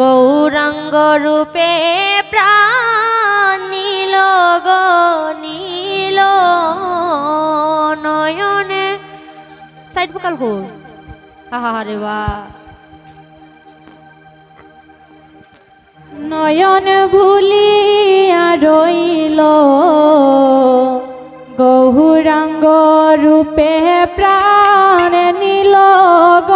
গৌরাঙ্গ রূপে প্রাণ নীল গো নয়নে। সাইড ভোকাল হো, হা হা, রে বা। নয়ন ভুলিয়া রইল গৌরাঙ্গ রূপে প্রাণ নীল গনীল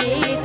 shit.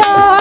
Yeah.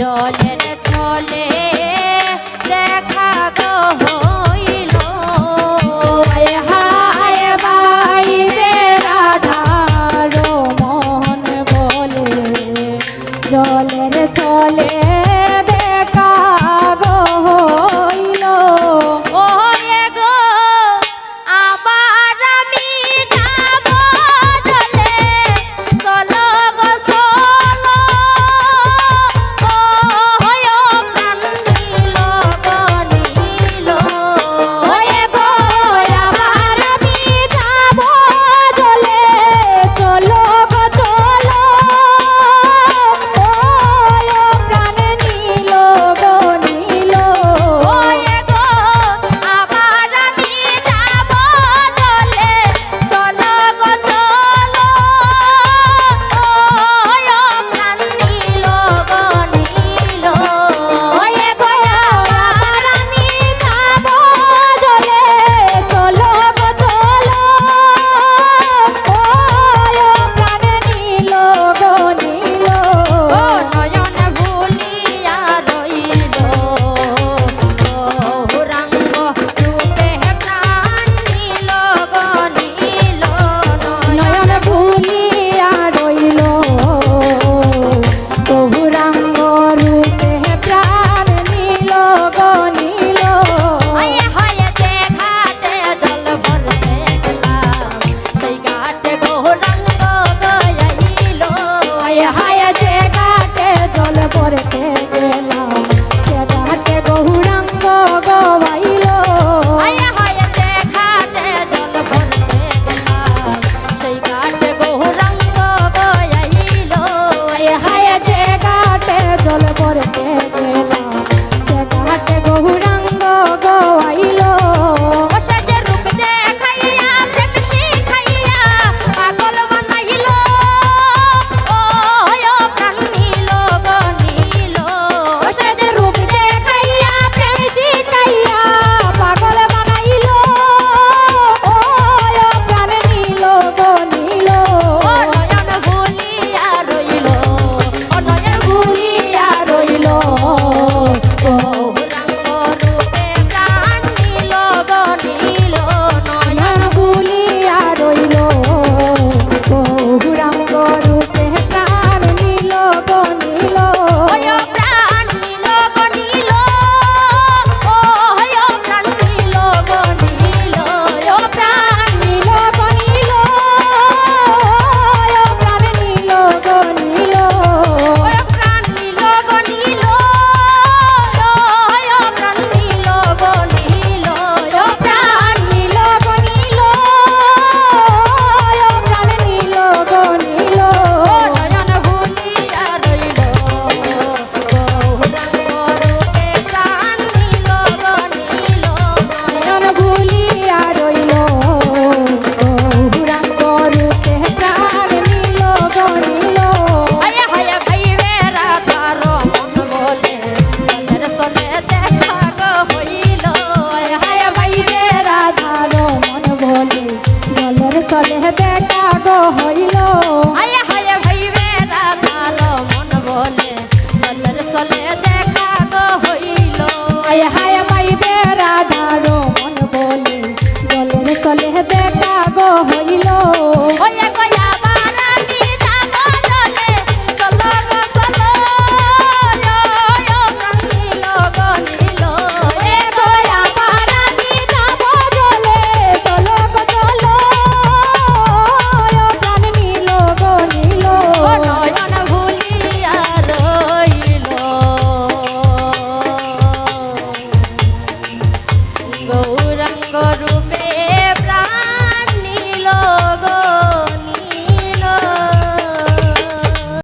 জলের চলে দেখা গো গয়াইল